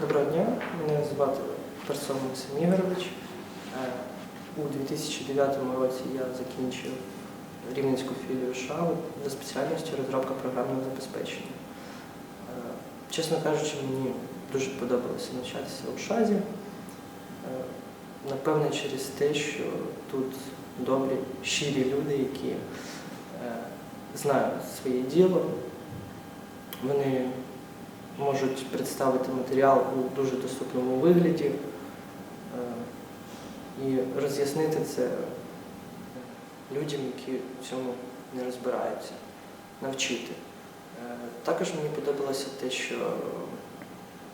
Доброго дня, мене звати Персон Максим Ігорович. Е, У 2009 році я закінчив Рівненську філію ШАУ за спеціальністю розробка програмного забезпечення. Е, Чесно кажучи, мені дуже подобалося навчатися у ШАЗі. Е, Напевне, через те, що тут добрі, щирі люди, які знають своє діло, вони можуть представити матеріал у дуже доступному вигляді е, і роз'яснити це людям, які в цьому не розбираються, навчити. Е, Також мені подобалося те, що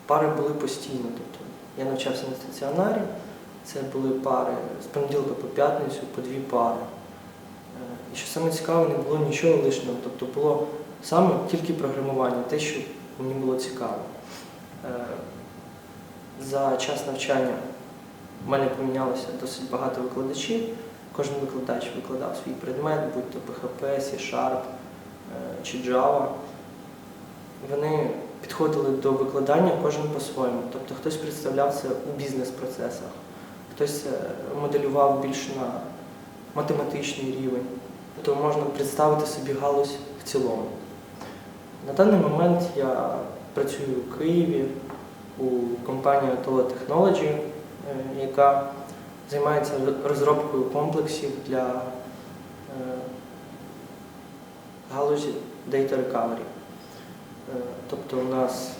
пари були постійно. Тобто я навчався на стаціонарі, це були пари з понеділка по п'ятницю, по дві пари. Е, І що саме цікаве, не було нічого лишнього. Тобто було саме тільки програмування, те, що мені було цікаво. Е, За час навчання в мене помінялося досить багато викладачів. Кожен викладач викладав свій предмет, будь то PHP, C-Sharp е, чи Java. Вони підходили до викладання кожен по-своєму. Тобто хтось представляв це у бізнес-процесах, хтось моделював більш на математичний рівень. Тобто можна представити собі галузь в цілому. На даний момент я працюю у Києві у компанії Atola Technology, е, яка займається розробкою комплексів для е, галузі Data Recovery. Е, Тобто у нас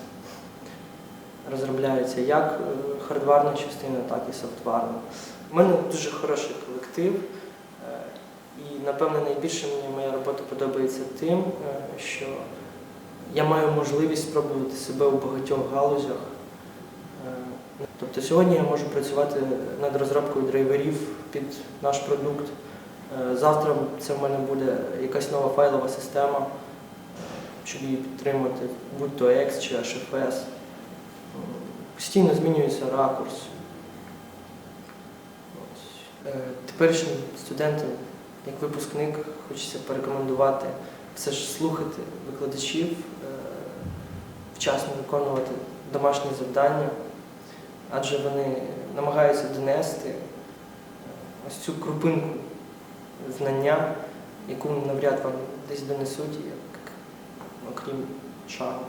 розробляється як хардварна частина, так і софтварна. У мене дуже хороший колектив, і напевне найбільше мені моя робота подобається тим, що я маю можливість спробувати себе у багатьох галузях. Е, Тобто сьогодні я можу працювати над розробкою драйверів під наш продукт. Е, Завтра це в мене буде якась нова файлова система, щоб її підтримати, будь то X чи HFS. Постійно змінюється ракурс. Е, Теперішнім студентам, як випускник, хочеться порекомендувати все ж слухати викладачів, е, вчасно виконувати домашні завдання, адже вони намагаються донести е, ось цю крупинку знання, яку навряд вам десь донесуть, як, окрім шагу.